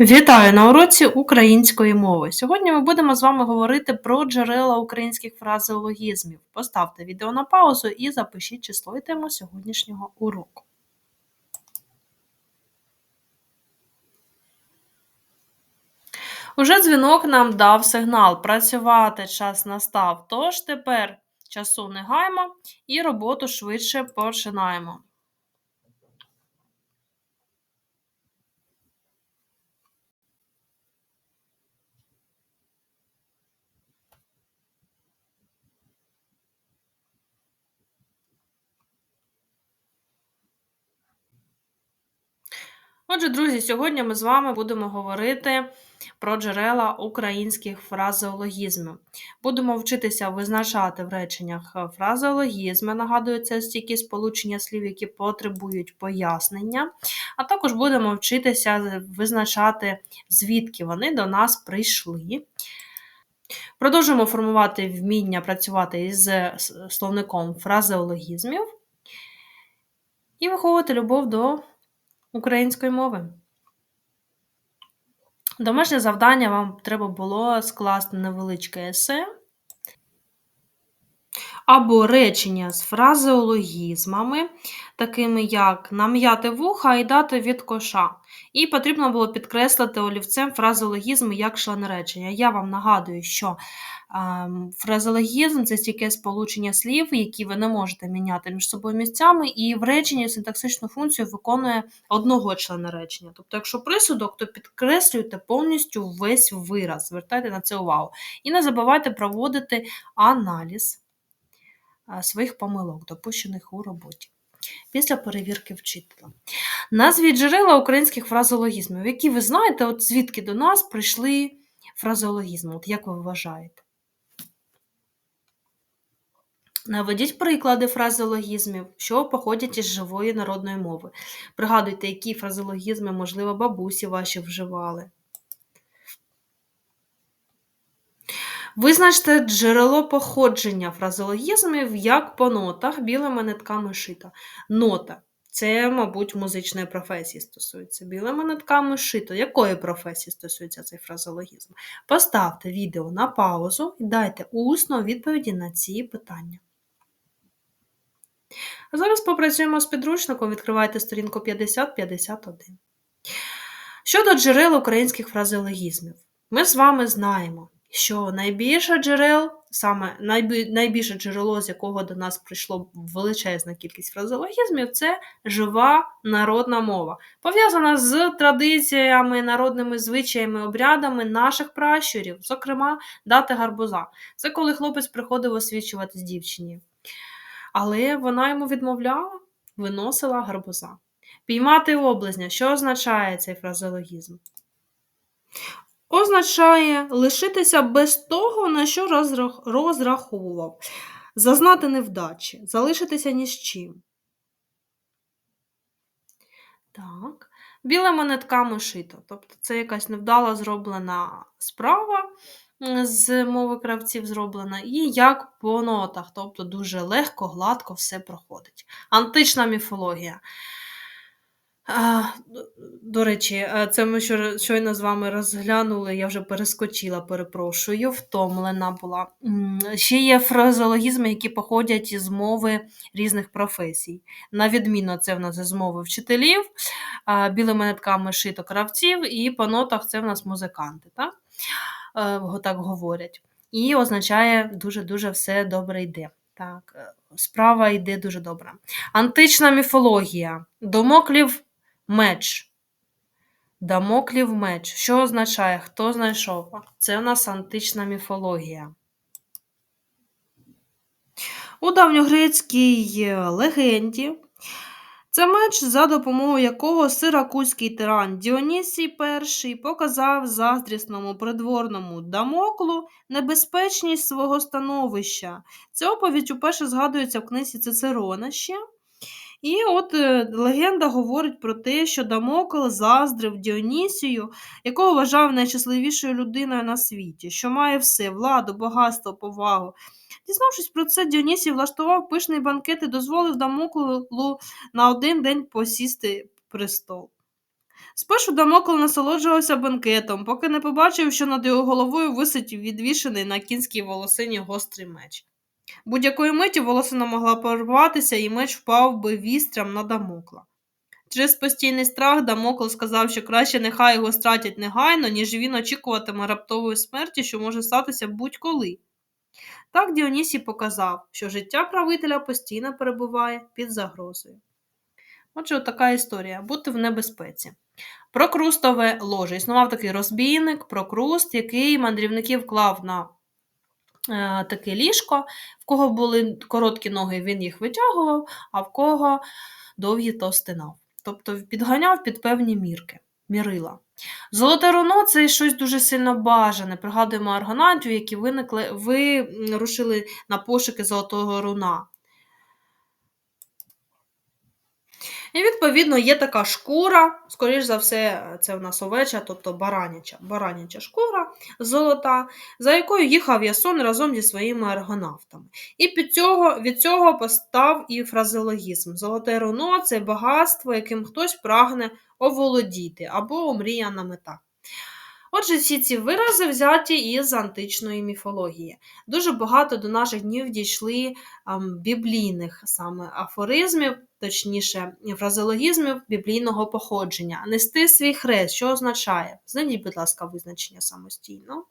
Вітаю на уроці української мови. Сьогодні ми будемо з вами говорити про джерела українських фразеологізмів. Поставте відео на паузу і запишіть число і тему сьогоднішнього уроку. Уже дзвінок нам дав сигнал. Працювати час настав. Тож тепер часу не гаймо і роботу швидше починаємо. Отже, друзі, сьогодні ми з вами будемо говорити про джерела українських фразеологізмів. Будемо вчитися визначати в реченнях фразеологізми, нагадую, це стільки сполучення слів, які потребують пояснення, а також будемо вчитися визначати, звідки вони до нас прийшли. Продовжуємо формувати вміння працювати із словником фразеологізмів і виховувати любов до української мови. Домашнє завдання вам треба було скласти невеличке есе або речення з фразеологізмами, такими як нам'яти вуха і дати від коша. І потрібно було підкреслити олівцем фразеологізми як член речення. Я вам нагадую, що ем, фразеологізм це стільки сполучення слів, які ви не можете міняти між собою місцями, і в реченні синтаксичну функцію виконує одного члена речення. Тобто, якщо присудок, то підкреслюйте повністю весь вираз. Звертайте на це увагу. І не забувайте проводити аналіз своїх помилок, допущених у роботі. Після перевірки вчителя. Назвіть джерела українських фразеологізмів, які ви знаєте, от звідки до нас прийшли фразеологізми, от як ви вважаєте? Наведіть приклади фразеологізмів, що походять із живої народної мови. Пригадуйте, які фразеологізми, можливо, бабусі ваші вживали. Визначте джерело походження фразеологізмів як по нотах білими нитками шита. Нота це, мабуть, музичної професії стосується. Білими нитками шито. Якої професії стосується цей фразеологізм? Поставте відео на паузу і дайте усно відповіді на ці питання. А зараз попрацюємо з підручником. Відкривайте сторінку 50-51. Щодо джерел українських фразеологізмів, ми з вами знаємо що найбільше джерел, саме найбільше джерело, з якого до нас прийшло величезна кількість фразеологізмів, це жива народна мова, пов'язана з традиціями, народними звичаями, обрядами наших пращурів, зокрема, дати гарбуза. Це коли хлопець приходив освічуватись дівчині. Але вона йому відмовляла, виносила гарбуза. Піймати облизня, що означає цей фразеологізм? Означає лишитися без того, на що розраховував, зазнати невдачі, залишитися ні з чим. Так. Білими нитками шито. Тобто це якась невдала зроблена справа з мови кравців зроблена, і як по нотах, тобто дуже легко, гладко все проходить. Антична міфологія. А, До речі, це ми щойно з вами розглянули, я вже перескочила, перепрошую, втомлена була. Ще є фразеологізми, які походять із мови різних професій. На відміну, це в нас з мови вчителів, білими нитками шито кравців, і по нотах це в нас музиканти. Так, е, так говорять. І означає дуже-дуже все добре йде. Так, е, Справа йде дуже добре. Антична міфологія. Домоклів Меч. Дамоклів меч. Що означає? Хто знайшов? Це у нас антична міфологія. У давньогрецькій легенді це меч, за допомогою якого сиракузький тиран Діонісій І показав заздрісному придворному Дамоклу небезпечність свого становища. Ця оповідь уперше згадується в книзі Цицерона ще. І от е, легенда говорить про те, що Дамокл заздрив Діонісію, якого вважав найщасливішою людиною на світі, що має все владу, багатство, повагу. Дізнавшись про це, Діонісій влаштував пишний банкет і дозволив Дамоклу на один день посісти престол. Спершу Дамокл насолоджувався бенкетом, поки не побачив, що над його головою висить відвішений на кінській волосині гострий меч. Будь-якої миті волосина могла порватися, і меч впав би вістрям на Дамокла. Через постійний страх Дамокл сказав, що краще нехай його стратять негайно, ніж він очікуватиме раптової смерті, що може статися будь-коли. Так Діонісій показав, що життя правителя постійно перебуває під загрозою. Отже, така історія бути в небезпеці. Прокрустове ложе. Існував такий розбійник, прокруст, який мандрівників клав на таке ліжко, в кого були короткі ноги, він їх витягував, а в кого довгі то стинав. Тобто підганяв під певні мірки, мірила. Золоте руно це щось дуже сильно бажане. Пригадуємо аргонантів, які виникли, вирушили на пошуки золотого руна. І, відповідно, є така шкура, скоріш за все, це в нас овеча, тобто бараняча, бараняча шкура золота, за якою їхав Ясон разом зі своїми аргонавтами. І під цього, від цього постав і фразеологізм. Золоте руно це багатство, яким хтось прагне оволодіти або омріяна мета. Отже, всі ці вирази взяті із античної міфології. Дуже багато до наших днів дійшли біблійних саме афоризмів, точніше, фразеологізмів біблійного походження. Нести свій хрест, що означає? Знайдіть, будь ласка, визначення самостійно.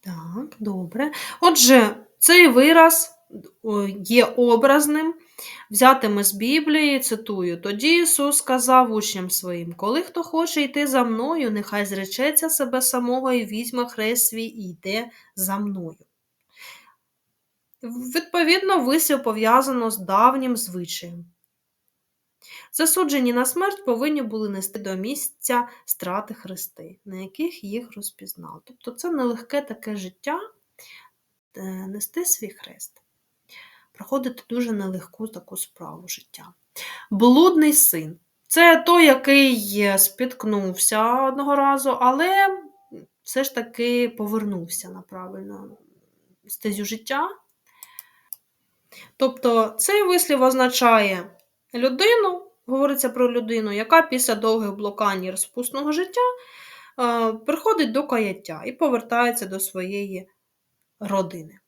Так, добре. Отже, цей вираз є образним, взятими з Біблії, цитую, тоді Ісус сказав учням своїм, коли хто хоче йти за мною, нехай зречеться себе самого і візьме хрест свій і йде за мною. Відповідно, висів пов'язано з давнім звичаєм. Засуджені на смерть повинні були нести до місця страти хрести, на яких їх розпізнали. Тобто це нелегке таке життя е, нести свій хрест проходити дуже нелегку таку справу життя. Блудний син. Це той, який спіткнувся одного разу, але все ж таки повернувся на правильну стезю життя. Тобто цей вислів означає людину, говориться про людину, яка після довгих блокань і розпусного життя е, приходить до каяття і повертається до своєї родини.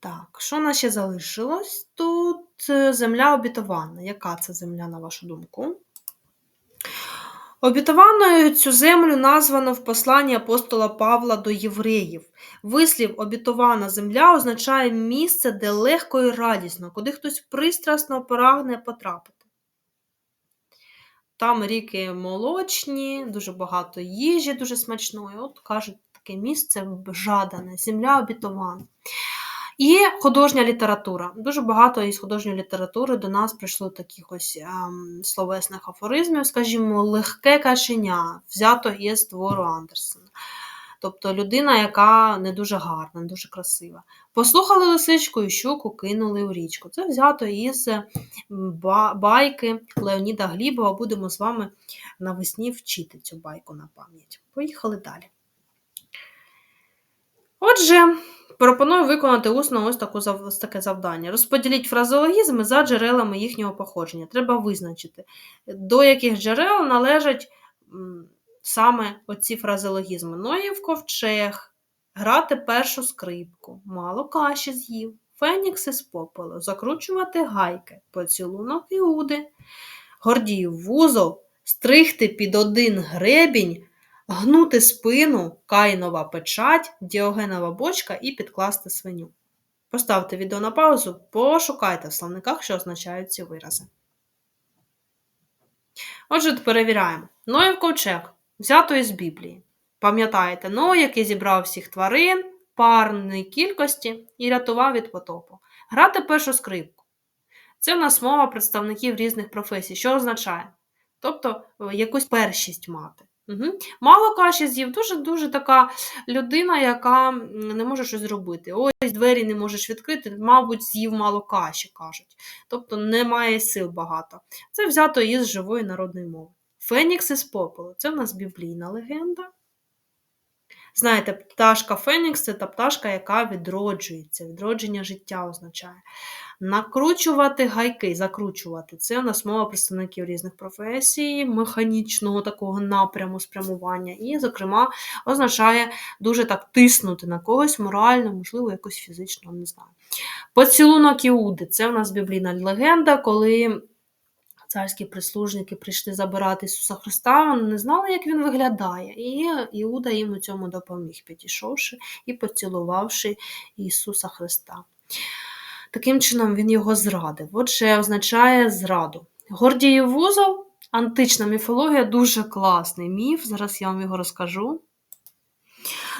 Так, що нас ще залишилось? Тут е, земля обітована. Яка це земля, на вашу думку? Обітованою цю землю названо в посланні апостола Павла до євреїв. Вислів обітована земля означає місце, де легко і радісно, куди хтось пристрасно прагне потрапити. Там ріки молочні, дуже багато їжі, дуже смачної. От кажуть, таке місце жадане, земля обітована. І художня література. Дуже багато із художньої літератури до нас прийшло таких ось ем, словесних афоризмів, скажімо, легке кашеня, взято із твору Андерсена. Тобто людина, яка не дуже гарна, не дуже красива. Послухали лисичку і щуку кинули в річку. Це взято із байки Леоніда Глібова. Будемо з вами навесні вчити цю байку на пам'ять. Поїхали далі. Отже. Пропоную виконати усно ось таку, ось таке завдання. Розподіліть фразеологізми за джерелами їхнього походження. Треба визначити, до яких джерел належать саме оці фразеологізми. Ноїв ковчег, грати першу скрипку, мало каші з'їв, фенікс із попелу, закручувати гайки, поцілунок Іуди, гордіїв вузол, стригти під один гребінь гнути спину, каїнова печать, діогенова бочка і підкласти свиню. Поставте відео на паузу, пошукайте в словниках, що означають ці вирази. Отже, перевіряємо. Ноїв ковчег взято із Біблії. Пам'ятаєте, Ной, який зібрав всіх тварин, парної кількості і рятував від потопу. Грати першу скрипку. Це в нас мова представників різних професій, що означає? Тобто е, якусь першість мати. Угу. Мало каші з'їв, дуже-дуже така людина, яка не може щось зробити. Ось двері не можеш відкрити, мабуть, з'їв мало каші, кажуть. Тобто немає сил багато. Це взято із живої народної мови. Фенікс із попелу це в нас біблійна легенда. Знаєте, пташка Фенікс це та пташка, яка відроджується, відродження життя означає. Накручувати гайки, закручувати. Це у нас мова представників різних професій, механічного такого напряму спрямування. І, зокрема, означає дуже так тиснути на когось морально, можливо, якось фізично, не знаю. Поцілунок Іуди це у нас біблійна легенда, коли. Царські прислужники прийшли забирати Ісуса Христа, вони не знали, як він виглядає. І Іуда їм у цьому допоміг, підійшовши і поцілувавши Ісуса Христа. Таким чином, він його зрадив. Отже, означає зраду. Гордіїв вузол, антична міфологія, дуже класний міф. Зараз я вам його розкажу.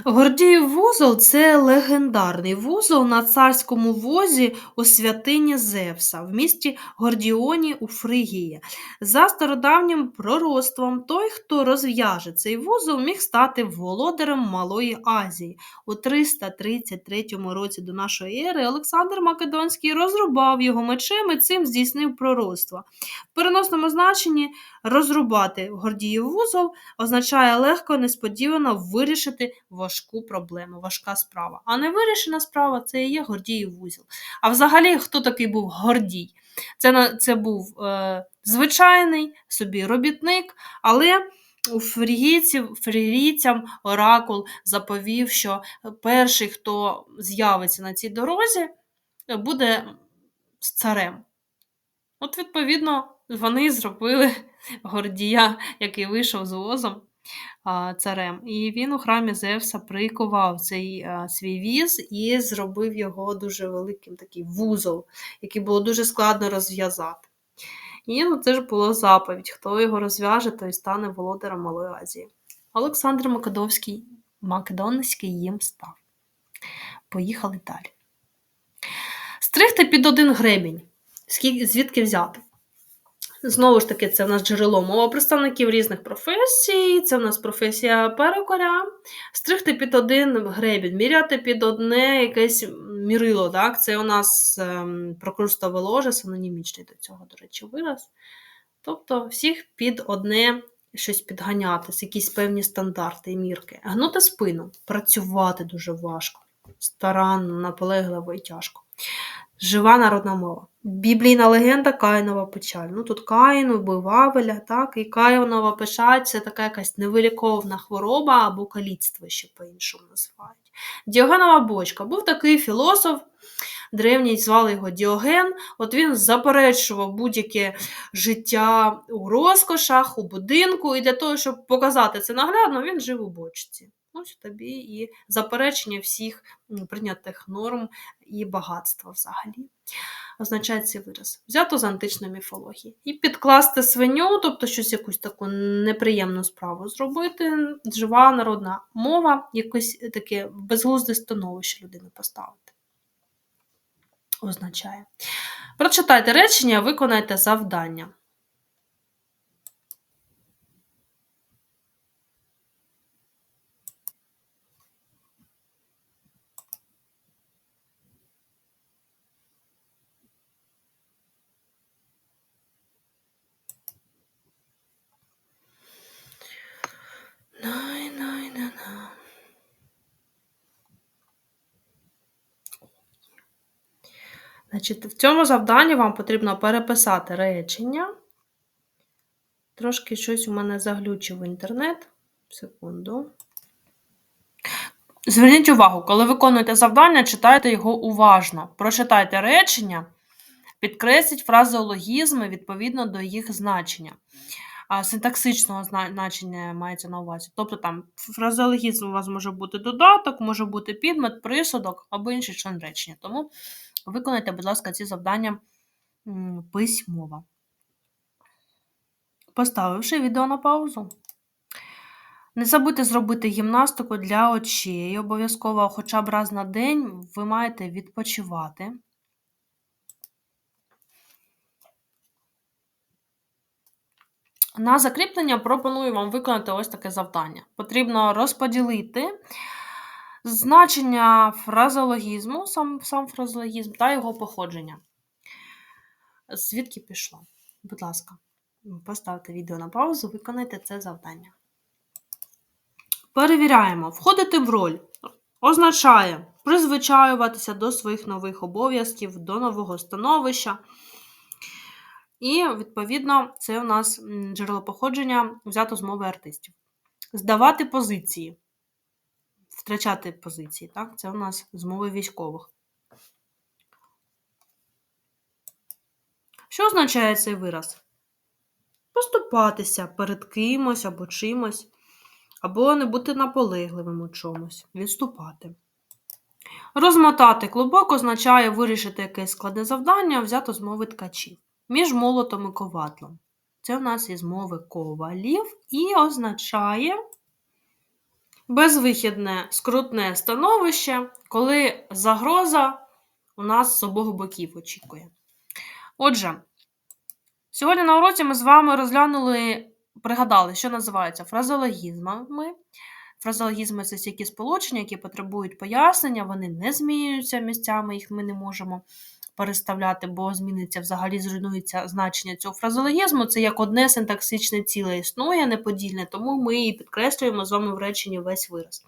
Гордіїв вузол це легендарний вузол на царському возі у святині Зевса в місті Гордіоні у Фригії. За стародавнім пророцтвом, той, хто розв'яже цей вузол, міг стати володарем Малої Азії. У 333 році до нашої ери Олександр Македонський розрубав його мечем і цим здійснив пророцтво. В переносному значенні розрубати Гордіїв вузол означає легко, несподівано вирішити важку проблему, важка справа. А не вирішена справа це і є Гордіїв вузол. А взагалі, хто такий був Гордій? Це це був е, звичайний собі робітник, але у фрігійцям Оракул заповів, що перший, хто з'явиться на цій дорозі, буде з царем. От, відповідно, вони зробили Гордія, який вийшов з возом царем. І він у храмі Зевса прикував цей свій віз і зробив його дуже великим такий вузол, який було дуже складно розв'язати. І ну, це ж була заповідь: хто його розв'яже, той стане володарем Малої Азії. Олександр Македонський, Македонський їм став. Поїхали далі. Стригти під один гребінь. Звідки взяти? Знову ж таки, це в нас джерело мова представників різних професій. Це в нас професія перукаря. Стригти під один гребінь, міряти під одне якесь мірило. Так? Це у нас ем, прокрустове ложе, синонімічний до цього, до речі, вираз. Тобто, всіх під одне щось підганяти, якісь певні стандарти і мірки. Гнути спину, працювати дуже важко, старанно, наполегливо і тяжко. Жива народна мова. Біблійна легенда Каїнова печаль. Ну Тут Каїн вбив Авеля, так, і Каїнова печаль це така якась невиліковна хвороба або каліцтво, ще по-іншому називають. Діогенова бочка був такий філософ, древній звали його Діоген. От він заперечував будь-яке життя у розкошах, у будинку, і для того, щоб показати це наглядно, він жив у бочці. Ось тобі і заперечення всіх прийнятих норм і багатства взагалі. Означає цей вираз. Взято з античної міфології. І підкласти свиню, тобто щось якусь таку неприємну справу зробити, жива народна мова, якось таке безглузде становище людини поставити. Означає. Прочитайте речення, виконайте завдання. Значить, В цьому завданні вам потрібно переписати речення. Трошки щось у мене заглючив інтернет. Секунду. Зверніть увагу, коли виконуєте завдання, читайте його уважно. Прочитайте речення, підкресліть фразеологізми відповідно до їх значення. Синтаксичного значення мається на увазі. Тобто там фразеологізм у вас може бути додаток, може бути підмет, присудок або інший член речення. Тому Виконайте, будь ласка, ці завдання письмово. Поставивши відео на паузу. Не забудьте зробити гімнастику для очей. Обов'язково хоча б раз на день ви маєте відпочивати. На закріплення пропоную вам виконати ось таке завдання. Потрібно розподілити значення фразеологізму, сам сам фразеологізм та його походження. Звідки пішло? Будь ласка, поставте відео на паузу, виконайте це завдання. Перевіряємо. Входити в роль означає призвичаюватися до своїх нових обов'язків, до нового становища. І, відповідно, це у нас джерело походження взято з мови артистів. Здавати позиції, втрачати позиції. Так? Це у нас з мови військових. Що означає цей вираз? Поступатися перед кимось або чимось, або не бути наполегливим у чомусь, відступати. Розмотати клубок означає вирішити якесь складне завдання, взято з мови ткачів. Між молотом і ковадлом. Це у нас із мови ковалів і означає безвихідне скрутне становище, коли загроза у нас з обох боків очікує. Отже, сьогодні на уроці ми з вами розглянули, пригадали, що називається фразеологізмами. Фразеологізми це всякі сполучення, які потребують пояснення, вони не змінюються місцями, їх ми не можемо переставляти, бо зміниться взагалі зруйнується значення цього фразеологізму. Це як одне синтаксичне ціле існує, неподільне, тому ми і підкреслюємо з вами в реченні весь вираз.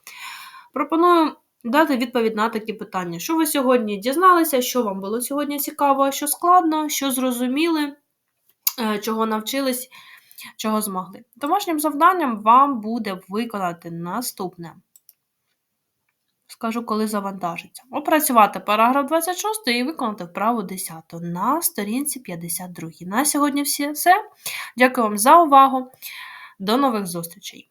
Пропоную дати відповідь на такі питання. Що ви сьогодні дізналися, що вам було сьогодні цікаво, що складно, що зрозуміли, е, чого навчились, чого змогли. Домашнім завданням вам буде виконати наступне. Скажу, коли завантажиться. Опрацювати параграф 26 і виконати вправу 10 на сторінці 52. На сьогодні все. Дякую вам за увагу. До нових зустрічей!